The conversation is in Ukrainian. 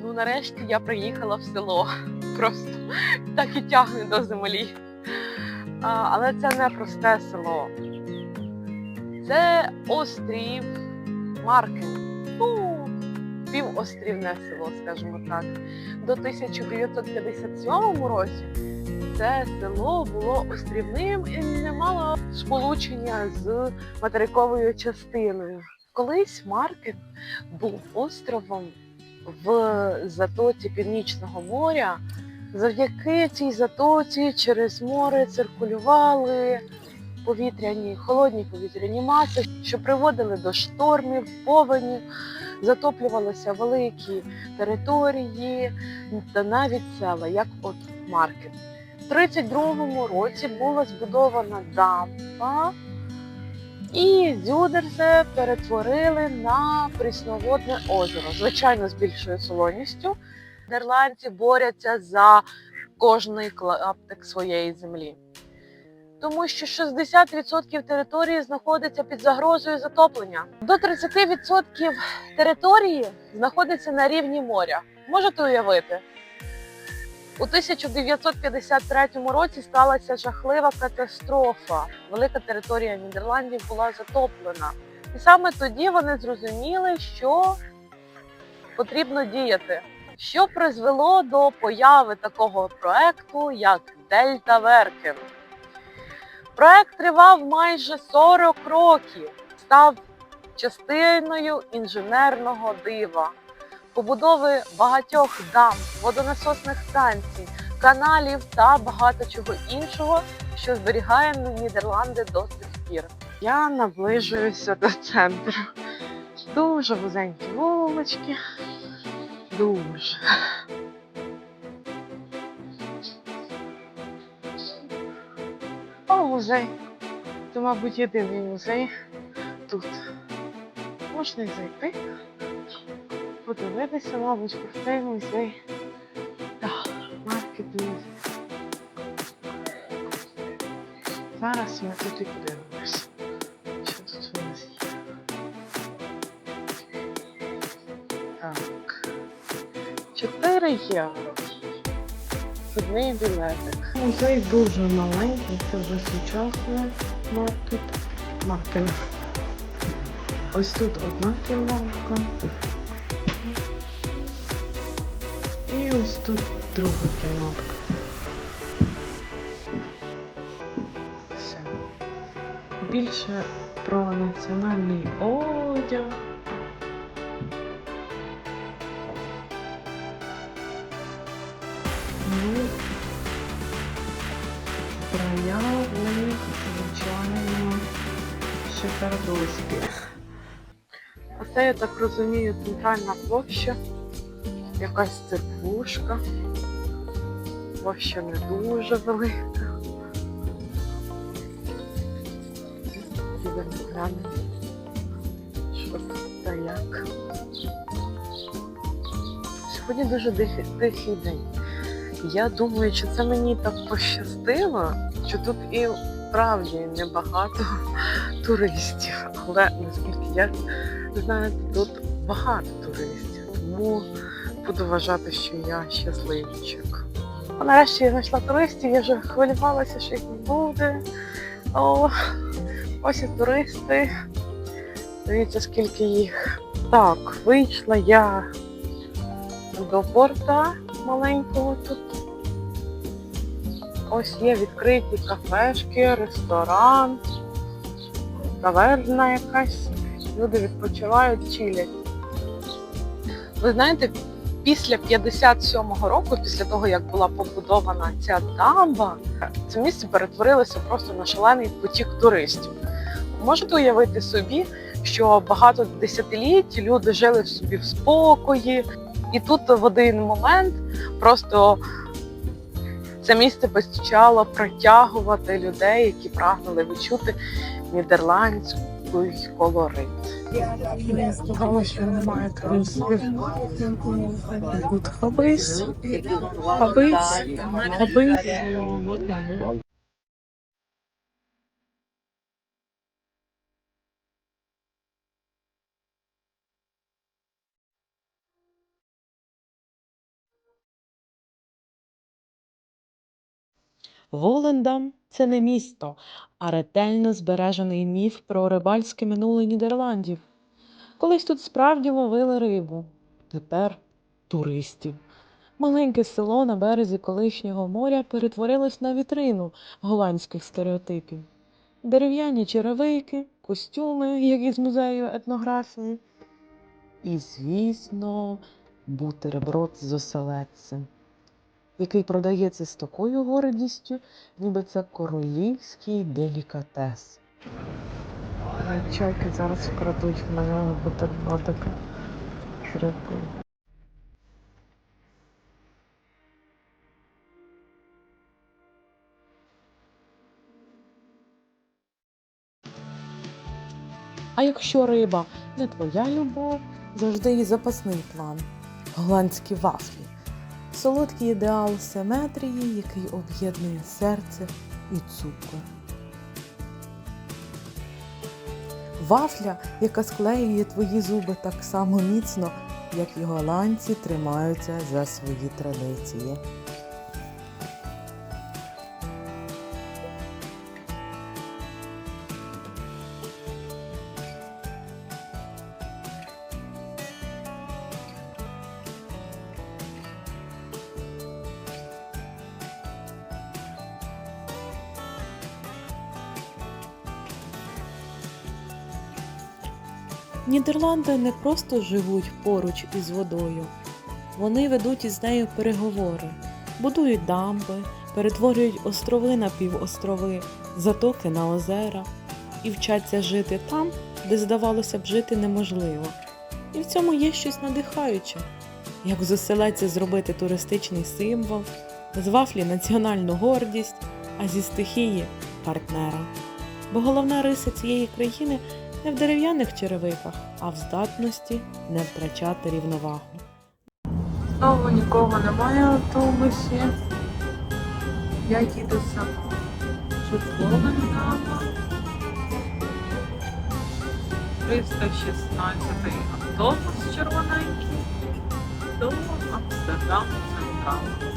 Ну, нарешті я приїхала в село. Просто так і тягне до землі. А, але це не просте село. Це острів Маркен. Ну, півострівне село, скажімо так. До 1957 році це село було острівним і не мало сполучення з материковою частиною. Колись Маркен був островом в затоці Північного моря. Завдяки цій затоці через море циркулювали повітряні, холодні повітряні маси, що приводили до штормів, повенів, затоплювалися великі території та навіть села, як от Маркет. В 32-му році була збудована дамба, і Зюдерзе перетворили на прісноводне озеро, звичайно, з більшою солоністю. Нідерландці борються за кожний клаптик своєї землі. Тому що 60% території знаходиться під загрозою затоплення. До 30% території знаходиться на рівні моря. Можете уявити? У 1953 році сталася жахлива катастрофа. Велика територія Нідерландів була затоплена. І саме тоді вони зрозуміли, що потрібно діяти, що призвело до появи такого проекту, як Дельта Веркен. Проект тривав майже 40 років, став частиною інженерного дива, побудови багатьох дам, водонасосних станцій, каналів та багато чого іншого, що зберігає Нідерланди до сих пір. Я наближуюся до центру. Дуже вузенькі вулички. Дуже. О, музей. Це, мабуть, єдиний музей тут. Можна й зайти, подивитися, мабуть, цей музей. Так, маркет музей. Зараз ми тут і подивимось. Що тут у нас є? Так. 4 євро. Одний білетик. Музей дуже маленький, це вже сучасне маркет. Маркет. Ось тут одна кімнатка. Ось тут друга кімнатка. Все. Більше про національний одяг. Ну, прояви, звичайно, шикардоські. А це, я так розумію, центральна площа. Якась церквушка. Площа не дуже велика. Підемо глянемо, що та як. Сьогодні дуже тихий день. Я думаю, чи це мені так пощастило, що тут і справді небагато туристів. Але наскільки я знаю, тут багато туристів, тому буду вважати, що я щасливчик. Нарешті я знайшла туристів, я вже хвилювалася, що їх не буде. О, ось і туристи. Дивіться, скільки їх. Так, вийшла я до порта маленького тут. Ось є відкриті кафешки, ресторан, таверна якась. Люди відпочивають, чилять. Ви знаєте, після 57-го року, після того, як була побудована ця дамба, це місце перетворилося просто на шалений потік туристів. Можете уявити собі, що багато десятиліть люди жили в собі в спокої, і тут в один момент просто це місце почало притягувати людей, які прагнули відчути нідерландський колорит. Мені здавалося, що немає туристів. Тут хабись, хабись, хабись. Волендам це не місто, а ретельно збережений міф про рибальське минуле Нідерландів. Колись тут справді ловили рибу, тепер туристів. Маленьке село на березі колишнього моря перетворилось на вітрину голландських стереотипів. Дерев'яні черевики, костюми, як із музею етнографії. І, звісно, бутерброд з оселедцем, який продається з такою гордістю, ніби це королівський делікатес. Чайки зараз вкрадуть в мене бутербродик з рибкою. А якщо риба не твоя любов, завжди є запасний план голландські вафлі. Солодкий ідеал симетрії, який об'єднує серце і цукор. Вафля, яка склеює твої зуби так само міцно, як його голландці тримаються за свої традиції. Нідерланди не просто живуть поруч із водою, вони ведуть із нею переговори, будують дамби, перетворюють острови на півострови, затоки на озера і вчаться жити там, де здавалося б жити неможливо. І в цьому є щось надихаюче, як з зробити туристичний символ, з вафлі національну гордість, а зі стихії партнера. Бо головна риса цієї країни не в дерев'яних черевиках, а в здатності не втрачати рівновагу. Знову нікого немає в автобусі. Я їду сама. Чудово недавно. 316 автобус червоненький до Амстердаму Централу.